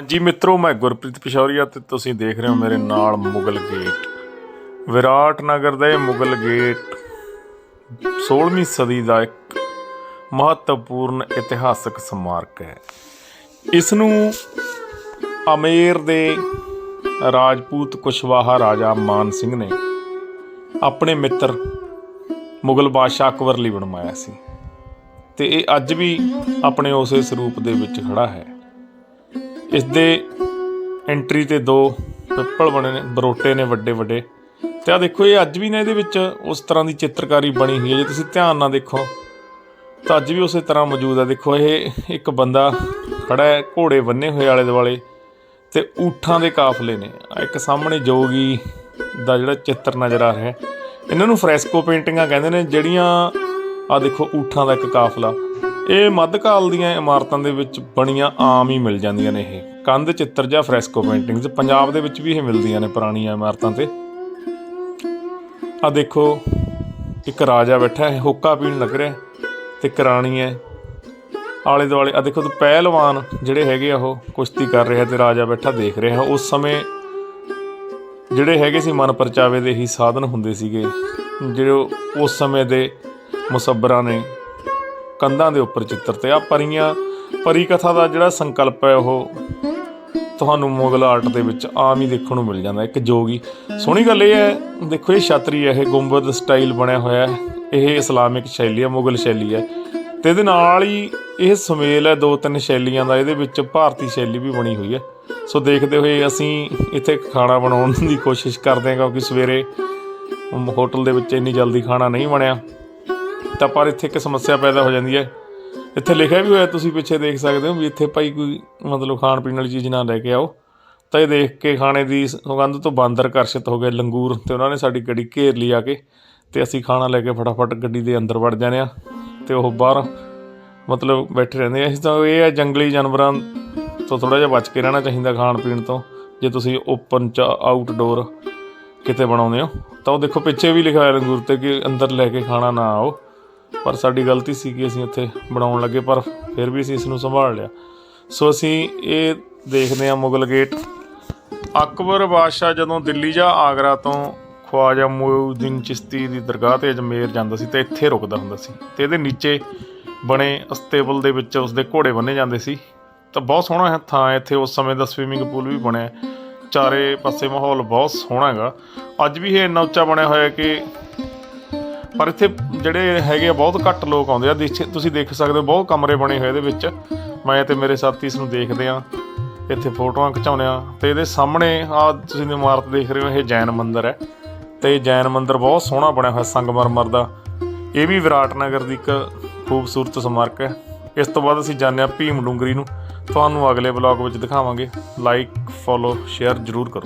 ਹਾਂਜੀ ਮਿੱਤਰੋ, ਮੈਂ ਗੁਰਪ੍ਰੀਤ ਪਿਸ਼ੌਰੀਆ ਤੇ ਤੁਸੀਂ ਦੇਖ ਰਹੇ ਹੋ ਮੇਰੇ ਨਾਲ ਮੁਗਲ ਗੇਟ। ਵਿਰਾਟ ਨਗਰ ਦਾ ਇਹ ਮੁਗਲ ਗੇਟ। 16ਵੀਂ ਸਦੀ ਦਾ ਇੱਕ ਮਹੱਤਵਪੂਰਨ ਇਤਿਹਾਸਕ ਸਮਾਰਕ ਹੈ। ਇਸ ਨੂੰ ਅਮੇਰ ਦੇ ਰਾਜਪੂਤ ਕੁਸ਼ਵਾਹਾ ਰਾਜਾ ਮਾਨ ਸਿੰਘ ਨੇ ਆਪਣੇ ਮਿੱਤਰ ਮੁਗਲ ਬਾਦਸ਼ਾਹ ਅਕਬਰ ਲਈ ਬਣਵਾਇਆ ਸੀ। ਤੇ ਇਹ ਅੱਜ ਵੀ ਆਪਣੇ ਉਸੇ ਸਰੂਪ ਦੇ ਵਿੱਚ ਖੜਾ ਹੈ। ਇਸ ਦੇ ਐਂਟਰੀ ਤੇ ਦੋ ਪਿੱਪਲ ਬਣੇ ਨੇ, ਬਰੋਟੇ ਨੇ ਵੱਡੇ ਵੱਡੇ। ਤੇ ਆ ਦੇਖੋ, ਇਹ ਅੱਜ ਵੀ ਨੇ ਇਹਦੇ ਵਿੱਚ ਉਸ ਤਰ੍ਹਾਂ ਦੀ ਚਿੱਤਰਕਾਰੀ ਬਣੀ ਹੋਈ ਹੈ। ਜੇ ਤੁਸੀਂ ਧਿਆਨ ਨਾਲ ਦੇਖੋ, ਤਾਂ ਅੱਜ ਵੀ ਉਸੇ ਤਰ੍ਹਾਂ ਮੌਜੂਦ ਹੈ। ਦੇਖੋ, ਇਹ ਇੱਕ ਬੰਦਾ ਖੜਾ ਹੈ, ਘੋੜੇ ਬੰਨੇ ਹੋਏ ਆਲੇ ਦੁਆਲੇ ਤੇ ਊਠਾਂ ਦੇ ਕਾਫਲੇ ਨੇ। ਇੱਕ ਸਾਹਮਣੇ ਜੋਗੀ ਦਾ ਜਿਹੜਾ ਚਿੱਤਰ ਨਜ਼ਰ ਆ ਰਿਹਾ ਹੈ। ਇਹਨਾਂ ਨੂੰ ਫ੍ਰੈਸਕੋ ਪੇਂਟਿੰਗਾਂ ਕਹਿੰਦੇ ਨੇ, ਜਿਹੜੀਆਂ ਆ ਦੇਖੋ, ਊਠਾਂ ਦਾ ਇੱਕ ਕਾਫਲਾ। ਇਹ ਮੱਧਕਾਲ ਦੀਆਂ ਇਮਾਰਤਾਂ ਦੇ ਵਿੱਚ ਬਣੀਆਂ ਆਮ ਹੀ ਮਿਲ ਜਾਂਦੀਆਂ ਨੇ ਇਹ। ਕੰਧ, ਚਿੱਤਰ ਜਾਂ ਫ੍ਰੈਸਕੋ ਪੇਂਟਿੰਗਸ ਪੰਜਾਬ ਦੇ ਵਿੱਚ ਵੀ ਇਹ ਮਿਲਦੀਆਂ ਨੇ ਪੁਰਾਣੀਆਂ ਇਮਾਰਤਾਂ ਤੇ। ਆ ਦੇਖੋ, ਇੱਕ ਰਾਜਾ ਬੈਠਾ ਹੈ, ਹੋਕਾ ਪੀਣ ਲੱਗ ਰਿਹਾ ਤੇ ਕਰਾਣੀ ਹੈ। ਆਲੇ ਦੁਆਲੇ, ਆ ਦੇਖੋ ਤੇ ਪਹਿਲਵਾਨ ਜਿਹੜੇ ਹੈਗੇ ਆ ਉਹ ਕੁਸ਼ਤੀ ਕਰ ਰਿਹਾ ਤੇ ਰਾਜਾ ਬੈਠਾ ਦੇਖ ਰਿਹਾ। ਉਸ ਸਮੇਂ ਜਿਹੜੇ ਹੈਗੇ ਸੀ ਮਨ ਪਰਚਾਵੇ ਦੇ ਹੀ ਸਾਧਨ ਹੁੰਦੇ ਸੀਗੇ, ਜਿਹੜੇ ਉਸ ਸਮੇਂ ਦੇ ਮੁਸੱਬਰਾਂ ਨੇ ਕੰਧਾਂ ਦੇ ਉੱਪਰ ਚਿੱਤਰ ਤੇ ਆ ਪਰੀਆਂ ਪਰੀ ਕਥਾ ਦਾ ਜਿਹੜਾ ਸੰਕਲਪ ਹੈ ਉਹ ਤੁਹਾਨੂੰ ਮੁਗਲ ਆਰਟ ਦੇ ਵਿੱਚ ਆਮ ਹੀ ਦੇਖਣ ਨੂੰ ਮਿਲ ਜਾਂਦਾ, ਇੱਕ ਜੋਗੀ। ਸੋਹਣੀ ਗੱਲ ਇਹ ਹੈ, ਦੇਖੋ ਇਹ ਛਤਰੀ ਹੈ, ਇਹ ਗੁੰਬਦ ਸਟਾਈਲ ਬਣਿਆ ਹੋਇਆ ਹੈ, ਇਹ ਇਸਲਾਮਿਕ ਸ਼ੈਲੀ ਹੈ, ਮੁਗਲ ਸ਼ੈਲੀ ਹੈ। ਤੇ ਇਹਦੇ ਨਾਲ ਹੀ ਇਹ ਸੁਮੇਲ ਹੈ ਦੋ ਤਿੰਨ ਸ਼ੈਲੀਆਂ ਦਾ, ਇਹਦੇ ਵਿੱਚ ਭਾਰਤੀ ਸ਼ੈਲੀ ਵੀ ਬਣੀ ਹੋਈ ਹੈ। ਸੋ ਦੇਖਦੇ ਹੋਏ ਅਸੀਂ ਇੱਥੇ ਖਾਣਾ ਬਣਾਉਣ ਦੀ ਕੋਸ਼ਿਸ਼ ਕਰਦੇ ਹਾਂ, ਕਿਉਂਕਿ ਸਵੇਰੇ ਹੋਟਲ ਦੇ ਵਿੱਚ ਇੰਨੀ ਜਲਦੀ ਖਾਣਾ ਨਹੀਂ ਬਣਿਆ। ਤਾਂ ਪਰ ਇੱਥੇ ਇੱਕ ਸਮੱਸਿਆ ਪੈਦਾ ਹੋ ਜਾਂਦੀ ਹੈ। ਇੱਥੇ ਲਿਖਿਆ ਵੀ ਹੋਇਆ, ਤੁਸੀਂ ਪਿੱਛੇ ਦੇਖ ਸਕਦੇ ਹੋ ਵੀ ਇੱਥੇ ਭਾਈ ਕੋਈ ਮਤਲਬ ਖਾਣ ਪੀਣ ਵਾਲੀ ਚੀਜ਼ ਨਾ ਲੈ ਕੇ ਆਓ। ਤਾਂ ਇਹ ਦੇਖ ਕੇ ਖਾਣੇ ਦੀ ਸੁਗੰਧ ਤੋਂ ਬਾਂਦਰ ਆਕਰਸ਼ਿਤ ਹੋ ਗਏ ਲੰਗੂਰ ਤੇ ਉਹਨਾਂ ਨੇ ਸਾਡੀ ਗੱਡੀ ਘੇਰ ਲਈ ਆ ਕੇ ਤੇ ਅਸੀਂ ਖਾਣਾ ਲੈ ਕੇ ਫਟਾਫਟ ਗੱਡੀ ਦੇ ਅੰਦਰ ਵੜ ਜਾਂਦੇ ਆ ਤੇ ਉਹ ਬਾਹਰ ਮਤਲਬ ਬੈਠੇ ਰਹਿੰਦੇ ਆ। ਇਸ ਤਾਂ ਇਹ ਹੈ ਜੰਗਲੀ ਜਾਨਵਰਾਂ ਤੋਂ ਥੋੜਾ ਜਿਹਾ ਬਚ ਕੇ ਰਹਿਣਾ ਚਾਹੀਦਾ ਖਾਣ ਪੀਣ ਤੋਂ। ਜੇ ਤੁਸੀਂ ਓਪਨ ਚ ਆਊਟਡੋਰ ਕਿਤੇ ਬਣਾਉਂਦੇ ਹੋ, ਤਾਂ ਉਹ ਦੇਖੋ ਪਿੱਛੇ ਵੀ ਲਿਖਿਆ ਹੋਇਆ ਲੰਗੂਰ ਤੇ ਕਿ ਅੰਦਰ ਲੈ ਕੇ ਖਾਣਾ ਨਾ ਆਓ। ਪਰ ਸਾਡੀ ਗਲਤੀ ਸੀ ਕਿ ਅਸੀਂ ਇੱਥੇ ਬਣਾਉਣ ਲੱਗੇ, ਪਰ ਫਿਰ ਵੀ ਅਸੀਂ ਇਸ ਨੂੰ ਸੰਭਾਲ ਲਿਆ। ਸੋ ਅਸੀਂ ਇਹ ਦੇਖਦੇ ਹਾਂ ਮੁਗਲ ਗੇਟ। ਅਕਬਰ ਬਾਦਸ਼ਾਹ ਜਦੋਂ ਦਿੱਲੀ ਜਾਂ ਆਗਰਾ ਤੋਂ ਖਵਾਜਾ ਮੁਇਉਦੀਨ ਚਿਸ਼ਤੀ ਦੀ ਦਰਗਾਹ ਤੇ ਅਜਮੇਰ ਜਾਂਦਾ ਸੀ ਤੇ ਇੱਥੇ ਰੁਕਦਾ ਹੁੰਦਾ ਸੀ ਤੇ ਇਹਦੇ ਨੀਚੇ ਬਣੇ ਅਸਤੇਬਲ ਦੇ ਵਿੱਚ ਉਸਦੇ ਘੋੜੇ ਬੰਨੇ ਜਾਂਦੇ ਸੀ। ਤਾਂ ਬਹੁਤ ਸੋਹਣਾ ਥਾਂ ਇੱਥੇ, ਉਸ ਸਮੇਂ ਦਾ ਸਵੀਮਿੰਗ ਪੂਲ ਵੀ ਬਣਿਆ ਚਾਰੇ ਪਾਸੇ ਮਾਹੌਲ ਬਹੁਤ ਸੋਹਣਾ ਹੈਗਾ। ਅੱਜ ਵੀ ਇਹ ਇੰਨਾ ਉੱਚਾ ਬਣਿਆ ਹੋਇਆ ਕਿ ਪਰ ਇੱਥੇ ਜਿਹੜੇ ਹੈਗੇ ਆ, ਬਹੁਤ ਘੱਟ ਲੋਕ ਆਉਂਦੇ ਆ। ਦੇਖ- ਤੁਸੀਂ ਦੇਖ ਸਕਦੇ ਹੋ, ਬਹੁਤ ਕਮਰੇ ਬਣੇ ਹੋਏ ਇਹਦੇ ਵਿੱਚ। ਮੈਂ ਤੇ ਮੇਰੇ ਸਾਥੀ ਇਸ ਨੂੰ ਦੇਖਦੇ ਆ ਇੱਥੇ ਫੋਟੋਆਂ ਖਿਚਾਉਂਦੇ ਆ ਤੇ ਇਹਦੇ ਸਾਹਮਣੇ ਆ ਤੁਸੀਂ ਇਮਾਰਤ ਦੇਖ ਰਹੇ ਹੋ, ਇਹ ਜੈਨ ਮੰਦਿਰ ਹੈ। ਤੇ ਜੈਨ ਮੰਦਿਰ ਬਹੁਤ ਸੋਹਣਾ ਬਣਿਆ ਹੋਇਆ, ਸੰਗਮਰਮਰ ਦਾ। ਇਹ ਵੀ ਵਿਰਾਟ ਨਗਰ ਦੀ ਇੱਕ ਖੂਬਸੂਰਤ ਸਮਾਰਕ ਹੈ। ਇਸ ਤੋਂ ਬਾਅਦ ਅਸੀਂ ਜਾਂਦੇ ਆ ਭੀਮ ਡੂੰਗਰੀ ਨੂੰ। ਤੁਹਾਨੂੰ ਅਗਲੇ ਵਲੌਗ ਵਿੱਚ ਦਿਖਾਵਾਂਗੇ। ਲਾਈਕ ਫੋਲੋ ਸ਼ੇਅਰ ਜ਼ਰੂਰ ਕਰੋ।